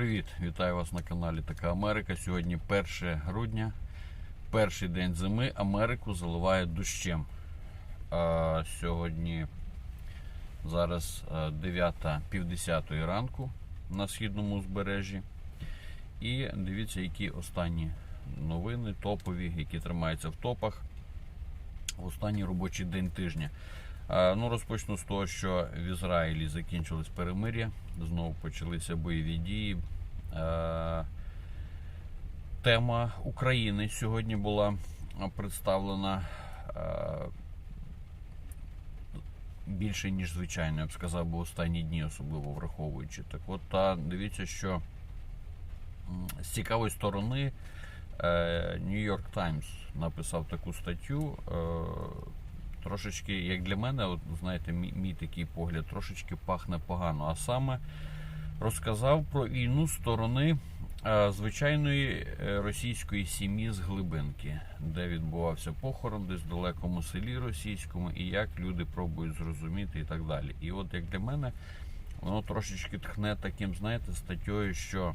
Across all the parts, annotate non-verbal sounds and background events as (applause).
Привіт, вітаю вас на каналі Така Америка. Сьогодні 1 грудня, перший день зими. Америку заливає дощем. А, сьогодні зараз 9 півдесятої ранку на східному узбережжі. І дивіться, які останні новини топові, які тримаються в топах останній робочий день тижня. А, Ну, розпочну з того, що в Ізраїлі закінчилось перемир'я, знову почалися бойові дії. Е, Тема України сьогодні була представлена е, більше, ніж звичайно, я б сказав, бо останні дні, особливо враховуючи. Так от, та дивіться, що з цікавої сторони New York Times написав таку статтю. Трошечки, як для мене, от знаєте, мій, мій такий погляд трошечки пахне погано. А саме розказав про війну сторони е, звичайної е, російської сім'ї з глибинки, де відбувався похорон, десь в далекому селі російському, і як люди пробують зрозуміти і так далі. І от як для мене, воно трошечки тхне таким, знаєте, статтєю, що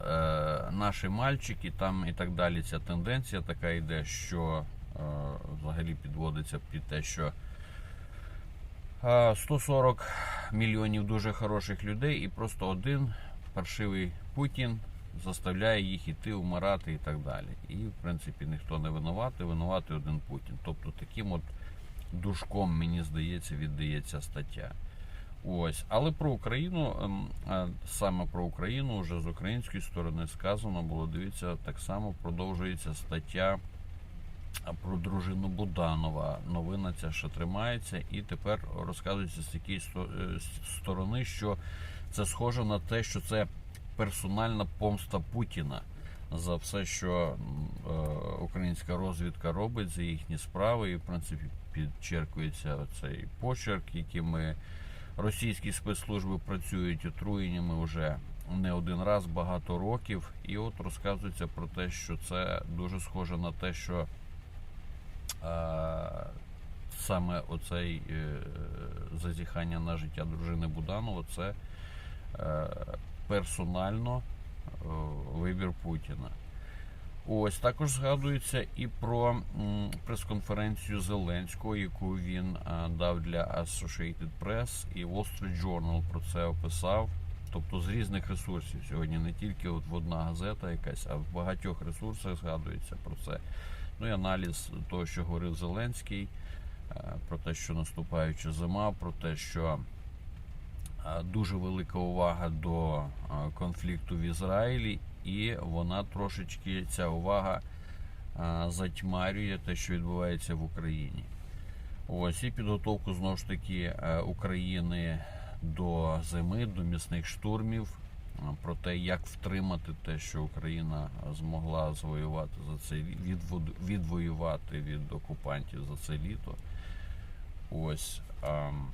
е, наші мальчики там і так далі. Ця тенденція така йде, що взагалі підводиться під те, що е, 140 мільйонів дуже хороших людей, і просто один паршивий Путін заставляє їх іти вмирати і так далі. І в принципі ніхто не винуватий, винуватий один Путін. Тобто таким от душком, мені здається, віддається стаття. Ось, але про Україну ем, саме про Україну вже з української сторони сказано було. Дивіться, так само продовжується стаття про дружину Буданова. Новина ця ще тримається, і тепер розказується з такої е, сторони, що це схоже на те, що це персональна помста Путіна за все, що е, українська розвідка робить за їхні справи, і в принципі підчеркується цей почерк, якими російські спецслужби працюють отруєннями вже не один раз багато років. І от розказується про те, що це дуже схоже на те, що саме оцей е, зазіхання на життя дружини Буданова це е, персонально е, вибір Путіна. Ось також згадується і про прес-конференцію Зеленського, яку він дав для Associated Press, і Wall Street Journal про це описав. Тобто з різних ресурсів сьогодні не тільки от в одна газета якась, а в багатьох ресурсах згадується про це. Ну і аналіз того, що говорив Зеленський, е, про те, що наступаюча зима, про те, що е, дуже велика увага до е, конфлікту в Ізраїлі, і вона трошечки ця увага затьмарює те, що відбувається в Україні. Ось і підготовку знову ж таки України до зими, до місних штурмів, про те, як втримати те, що Україна змогла завоювати за це відвод- відвоювати від окупантів за це літо. Ось. ем,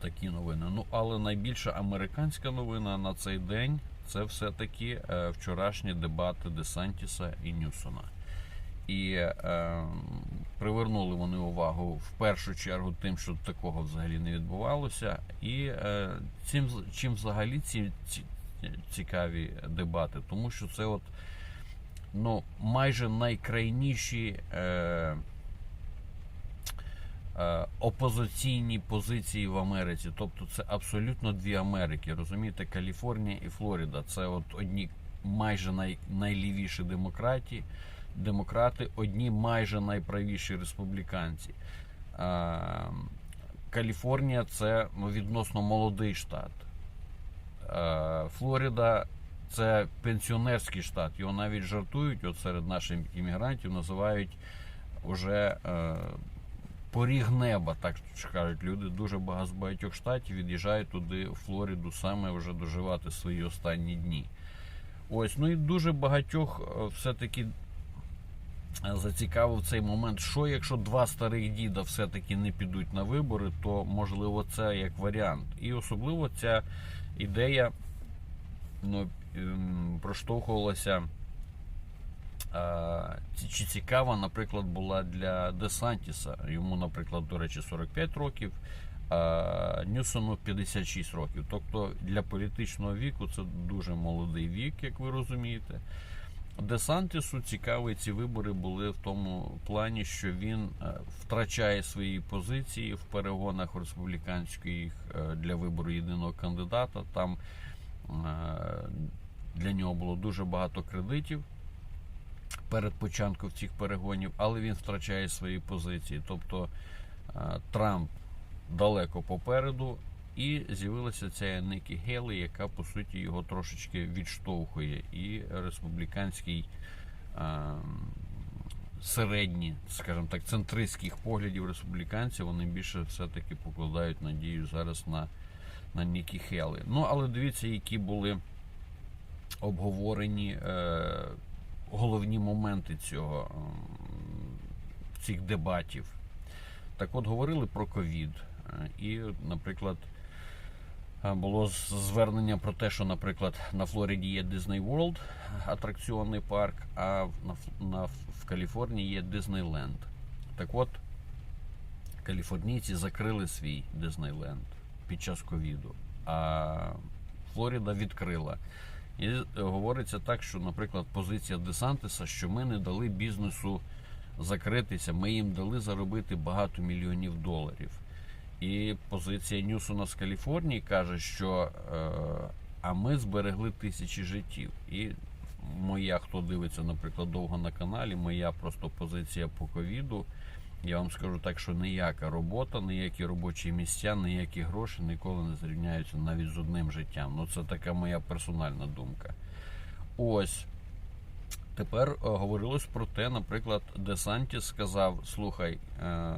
такі новини. Ну, але найбільша американська новина на цей день це все-таки е, вчорашні дебати Десантіса і Ньюсона. І е, привернули вони увагу в першу чергу тим, що такого взагалі не відбувалося. І е, цим, чим взагалі ці, ці цікаві дебати, тому що це от ну, майже найкрайніші. Е, е, опозиційні позиції в Америці. Тобто це абсолютно дві Америки. Розумієте, Каліфорнія і Флорида. Це от одні майже най, найлівіші демократі, демократи, одні майже найправіші республіканці. Каліфорнія це ну, відносно молодий штат. Флорида це пенсіонерський штат. Його навіть жартують от серед наших іммігрантів, називають уже е, поріг неба, так кажуть люди. Дуже багато з багатьох штатів від'їжджають туди, в Флориду, саме вже доживати свої останні дні. Ось, ну і дуже багатьох е, все-таки зацікавив цей момент, що якщо два старих діда все-таки не підуть на вибори, то можливо це як варіант. І особливо ця ідея ну, ем, проштовхувалася. Чи цікава, наприклад, була для Десантіса. Йому, наприклад, до речі, 45 років. а Ньюсону 56 років. Тобто для політичного віку це дуже молодий вік, як ви розумієте. Десантісу цікаві ці вибори були в тому плані, що він е, втрачає свої позиції в перегонах республіканських е, для вибору єдиного кандидата. Там е, для нього було дуже багато кредитів перед початком цих перегонів, але він втрачає свої позиції. Тобто Трамп далеко попереду, і з'явилася ця Нікі Гелі, яка по суті його трошечки відштовхує. І республіканський е, середні, скажімо так, центристських поглядів республіканців, вони більше все-таки покладають надію зараз на, на Нікі Хелі. Ну, але дивіться, які були обговорені е, головні моменти цього м, цих дебатів. Так от говорили про ковід. Е, І, наприклад, е, було звернення про те, що, наприклад, на Флориді є Disney World, атракціонний парк, а на, на, в Каліфорнії є Диснейленд. Так от, каліфорнійці закрили свій Диснейленд під час ковіду, а Флорида відкрила. І е, говориться так, що, наприклад, позиція Десантиса, що ми не дали бізнесу закритися, ми їм дали заробити багато мільйонів доларів. І позиція Ньюсона з Каліфорнії каже, що е, а ми зберегли тисячі життів. І моя, хто дивиться, наприклад, довго на каналі, моя просто позиція по ковіду. Я вам скажу так, що ніяка робота, ніякі робочі місця, ніякі гроші ніколи не зрівняються навіть з одним життям. Ну це така моя персональна думка. Ось. Тепер е, говорилось про те, наприклад, Десантіс сказав: слухай, е,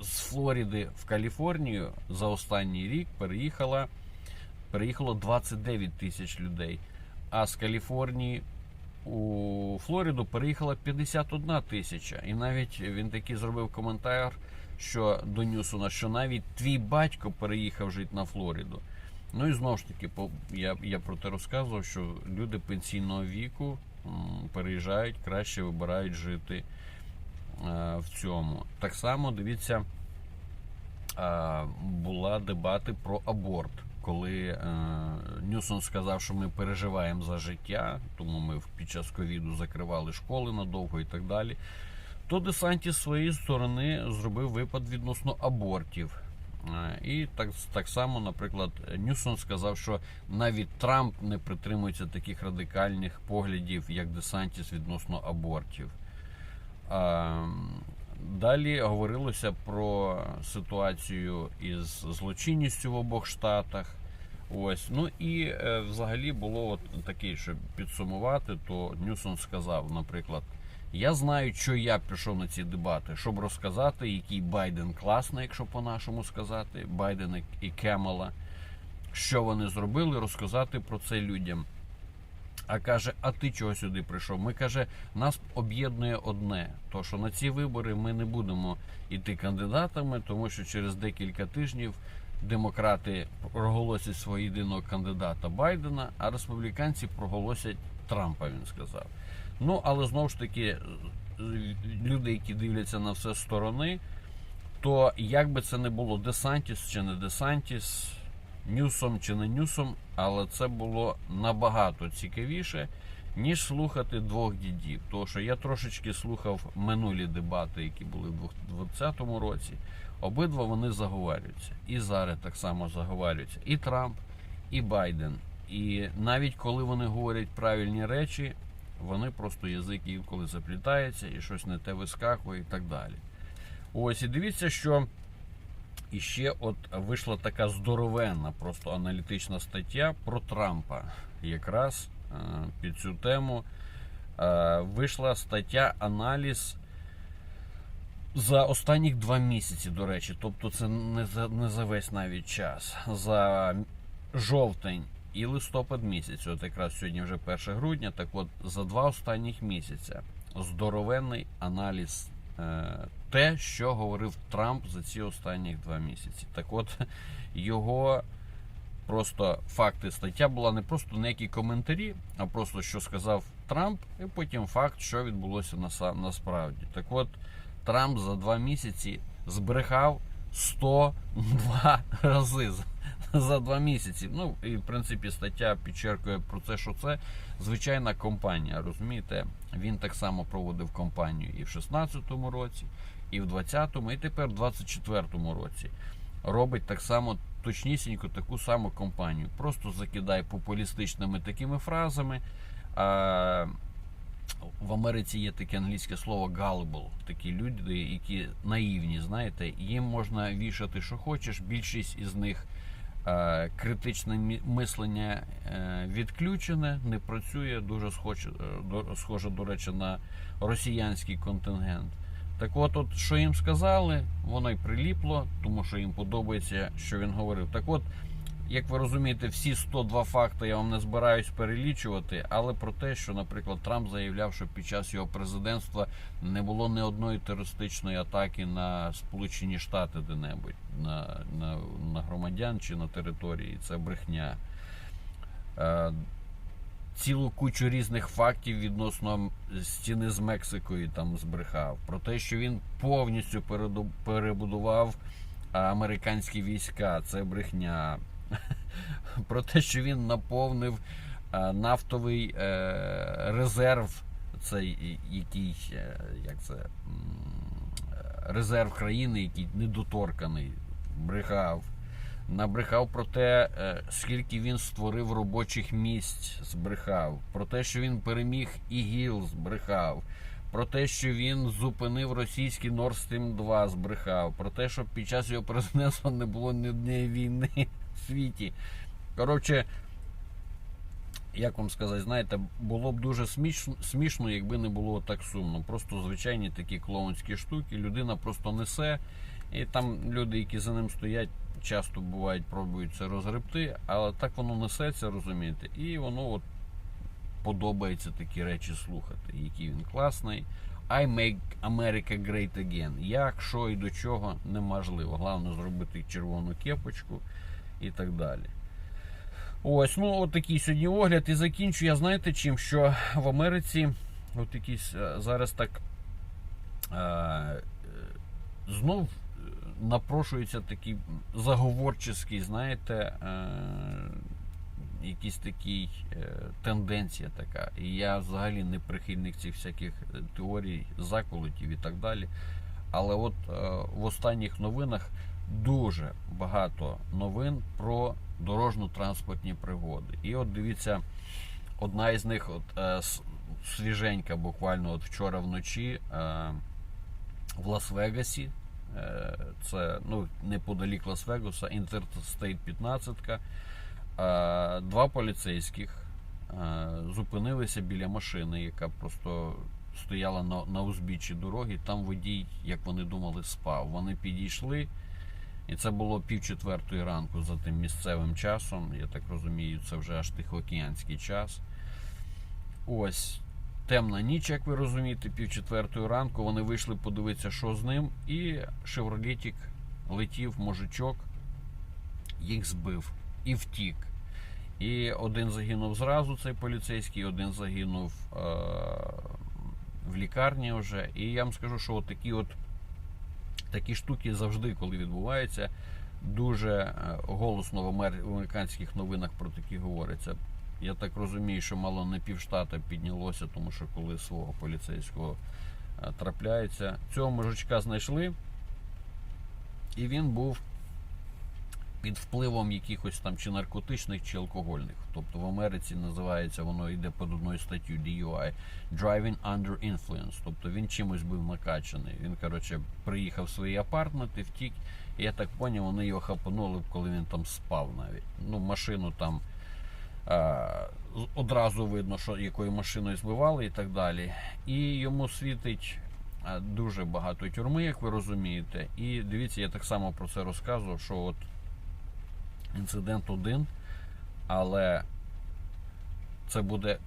з Флориди в Каліфорнію за останній рік переїхала, переїхало 29 тисяч людей, а з Каліфорнії у Флориду переїхала 51 тисяча. І навіть він такий зробив коментар, що до Ньюсона, що навіть твій батько переїхав жити на Флориду. Ну і знову ж таки, по- я, я про те розказував, що люди пенсійного віку переїжджають, краще вибирають жити в цьому. Так само дивіться, е, була дебати про аборт. Коли е, Ньюсон сказав, що ми переживаємо за життя, тому ми під час ковіду закривали школи надовго і так далі, то Десанті з своєї сторони зробив випад відносно абортів. Е, І так, так само, наприклад, Ньюсон сказав, що навіть Трамп не притримується таких радикальних поглядів, як Десантіс відносно абортів. А, Далі говорилося про ситуацію із злочинністю в обох штатах. Ось, ну і е, взагалі було от таке, щоб підсумувати, то Ньюсон сказав, наприклад, я знаю, що я пішов на ці дебати, щоб розказати, який Байден класний, якщо по-нашому сказати, Байден і Кемела, що вони зробили, розказати про це людям. А каже, а ти чого сюди прийшов? Ми каже, нас об'єднує одне: то що на ці вибори ми не будемо йти кандидатами, тому що через декілька тижнів демократи проголосять свого єдиного кандидата Байдена, а республіканці проголосять Трампа. Він сказав. Ну але знову ж таки, люди, які дивляться на все сторони, то як би це не було Десантіс чи не Десантіс, Ньюсом чи не Ньюсом, але це було набагато цікавіше, ніж слухати двох дідів. Тому що я трошечки слухав минулі дебати, які були в 2020 році. Обидва вони заговорюються. І зараз так само заговорюються. І Трамп, і Байден. І навіть коли вони говорять правильні речі, вони просто язик інколи заплітається і щось не те вискакує і так далі. Ось і дивіться, що і ще от вийшла така здоровенна, просто аналітична стаття про Трампа. Якраз е, під цю тему е, вийшла стаття аналіз за останніх два місяці, до речі. Тобто це не за, не за весь навіть час. За жовтень і листопад місяць. От якраз сьогодні вже 1 грудня. Так от за два останніх місяця здоровенний аналіз е, те, що говорив Трамп за ці останні два місяці. Так от (laughs) його просто факти стаття була не просто ніякі коментарі, а просто що сказав Трамп, і потім факт, що відбулося наса- насправді. Так от Трамп за два місяці збрехав 102 (laughs) рази за- два місяці. Ну і в принципі стаття підчеркує про те, що це звичайна компанія. Розумієте, він так само проводив кампанію і в 16-му році, і в 20-му, і тепер в 24-му році. Робить так само точнісінько таку саму компанію. Просто закидає популістичними такими фразами. А, в Америці є таке англійське слово gullible. Такі люди, які наївні, знаєте, їм можна вішати, що хочеш. Більшість із них е, критичне мислення е, відключене, не працює. Дуже схоже, до, схоже, до речі, на росіянський контингент. Так от, от, що їм сказали, воно й приліпло, тому що їм подобається, що він говорив. Так от, як ви розумієте, всі 102 факти я вам не збираюсь перелічувати, але про те, що, наприклад, Трамп заявляв, що під час його президентства не було ні одної терористичної атаки на Сполучені Штати де-небудь, на, на, на громадян чи на території. Це брехня. Цілу кучу різних фактів відносно стіни з Мексикою там збрехав. Про те, що він повністю перебудував американські війська, це брехня. (laughs) Про те, що він наповнив нафтовий е, резерв, цей який, е, як це, е, резерв країни, який недоторканий, брехав. Набрехав про те, е, скільки він створив робочих місць, збрехав. Про те, що він переміг ІГІЛ, збрехав. Про те, що він зупинив російський Nord Stream 2, збрехав. Про те, що під час його президентства не було ні однієї війни (laughs) в світі. Коротше, як вам сказати, знаєте, було б дуже смішно, смішно, якби не було так сумно. Просто звичайні такі клоунські штуки. Людина просто несе. І там люди, які за ним стоять, часто бувають, пробують це розгребти, але так воно несеться, розумієте, і воно от подобається такі речі слухати, який він класний. I make America great again. Як, що і до чого неможливо. Головне зробити червону кепочку і так далі. Ось, ну от такий сьогодні огляд. І закінчу я знаєте чим, що в Америці от якісь е, зараз так е, е, знов напрошується такий заговорчий, знаєте, е, якийсь такий е, тенденція така. І я взагалі не прихильник цих всяких е, теорій, заколотів і так далі. Але от в останніх новинах дуже багато новин про дорожньо-транспортні пригоди. І от дивіться, одна із них, от свіженька, буквально от вчора вночі в Лас-Вегасі. Е, Це ну, неподалік Лас-Вегаса, Інтерстейт 15. е, Два поліцейських е, зупинилися біля машини, яка просто стояла на, на узбіччі дороги. Там водій, як вони думали, спав. Вони підійшли, і це було пів четвертої ранку за тим місцевим часом. Я так розумію, це вже аж тихоокеанський час. Ось темна ніч, як ви розумієте, пів четвертої ранку. Вони вийшли подивитися, що з ним, і шевролетік летів мужичок, їх збив і втік. І один загинув зразу, цей поліцейський, один загинув е- в лікарні вже. І я вам скажу, що от такі от такі штуки завжди, коли відбуваються, дуже е, голосно в американських новинах про такі говориться. Я так розумію, що мало не півштата піднялося, тому що коли свого поліцейського е, трапляється. Цього мужичка знайшли, і він був під впливом якихось там чи наркотичних, чи алкогольних. Тобто в Америці називається воно йде під одною статтю DUI Driving Under Influence. Тобто він чимось був накачаний. Він, коротше, приїхав в свої апартменти, втік. І я так поняв, вони його хапанули, коли він там спав навіть. Ну, машину там одразу видно, що якою машиною збивали і так далі. І йому світить дуже багато тюрми, як ви розумієте. І дивіться, я так само про це розказував, що от інцидент один, але це буде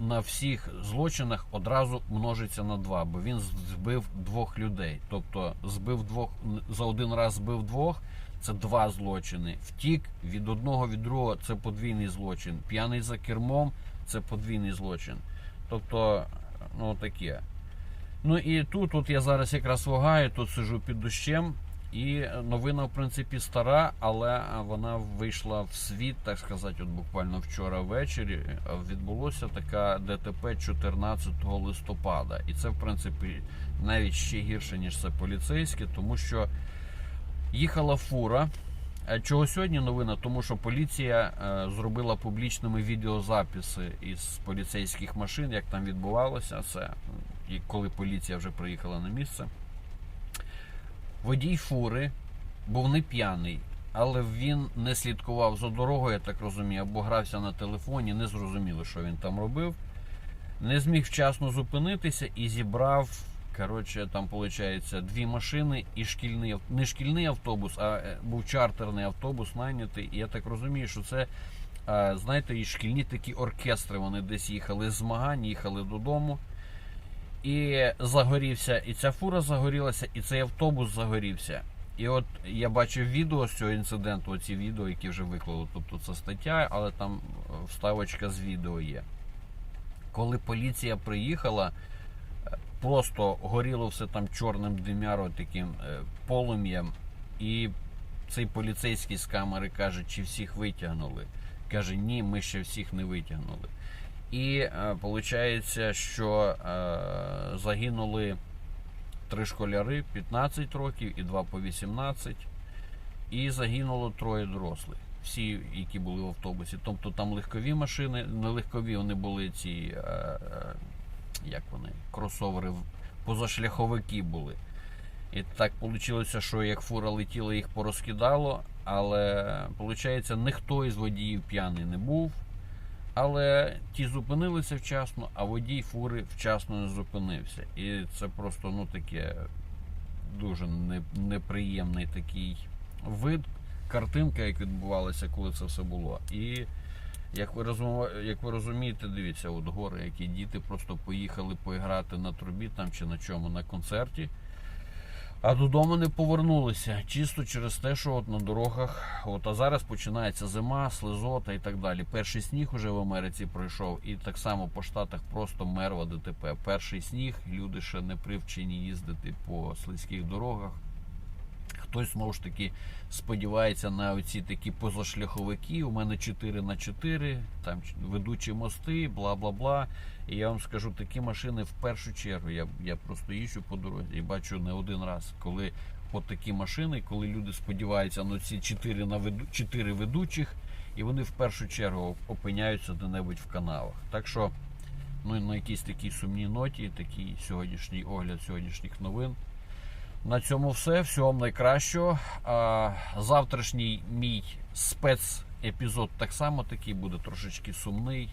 на всіх злочинах одразу множиться на два, бо він збив двох людей. Тобто збив двох за один раз збив двох. Це два злочини. Втік від одного від другого це подвійний злочин. П'яний за кермом це подвійний злочин. Тобто, ну таке. Ну і тут, от я зараз якраз вагаю, тут сижу під дощем, І новина, в принципі, стара, але вона вийшла в світ, так сказати, от буквально вчора ввечері. Відбулося така ДТП 14 листопада. І це, в принципі, навіть ще гірше, ніж це поліцейське, тому що їхала фура. Чого сьогодні новина? Тому що поліція е, зробила публічними відеозаписи із поліцейських машин, як там відбувалося це, і коли поліція вже приїхала на місце. Водій фури був не п'яний, але він не слідкував за дорогою, я так розумію, або грався на телефоні, не зрозуміло, що він там робив. Не зміг вчасно зупинитися і зібрав, коротше, там виходить, дві машини і шкільний не шкільний автобус, а е, був чартерний автобус найнятий. І я так розумію, що це, знаєте, і шкільні такі оркестри. Вони десь їхали з змагань, їхали додому. І загорівся, і ця фура загорілася, і цей автобус загорівся. І от я бачив відео з цього інциденту, оці відео, які вже виклали. Тобто це стаття, але там е, вставочка з відео є. Коли поліція приїхала, просто горіло все там чорним димяро таким е, полум'ям. І цей поліцейський з камери каже, чи всіх витягнули. Каже, ні, ми ще всіх не витягнули. І виходить, що е, загинули три школяри 15 років і два по 18. І загинуло троє дорослих. Всі, які були в автобусі. Тобто там легкові машини, не легкові вони були ці, е, е, як вони, кросовери, позашляховики були. І так вийшло, що як фура летіла, їх порозкидало, але виходить, ніхто із водіїв п'яний не був. Але ті зупинилися вчасно, а водій фури вчасно не зупинився. І це просто ну таке дуже неприємний такий вид, картинка, як відбувалася, коли це все було. І як ви розуму- як ви розумієте, дивіться, от гори, які діти просто поїхали поіграти на трубі там чи на чому на концерті. А додому не повернулися чисто через те, що от на дорогах, от а зараз починається зима, слизота і так далі. Перший сніг уже в Америці пройшов, і так само по штатах просто мерва ДТП. Перший сніг, люди ще не привчені їздити по слизьких дорогах. Хтось знову ж таки сподівається на оці такі позашляховики. У мене 4 на 4 там ведучі мости, бла бла бла. І я вам скажу, такі машини в першу чергу. Я, я просто їжджу по дорозі і бачу не один раз, коли от такі машини, коли люди сподіваються на ці 4 на веду, 4 ведучих, і вони в першу чергу опиняються де-небудь в каналах. Так що, ну на якійсь такій сумній ноті, такий сьогоднішній огляд сьогоднішніх новин. На цьому все. Всього вам найкращого. Завтрашній мій спецепізод так само такий буде трошечки сумний.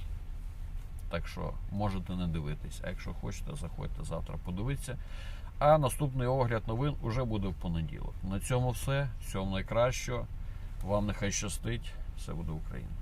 Так що можете не дивитись. А якщо хочете, заходьте завтра подивитися. А наступний огляд новин уже буде в понеділок. На цьому все. Всього найкращого. Вам нехай щастить. Все буде Україна.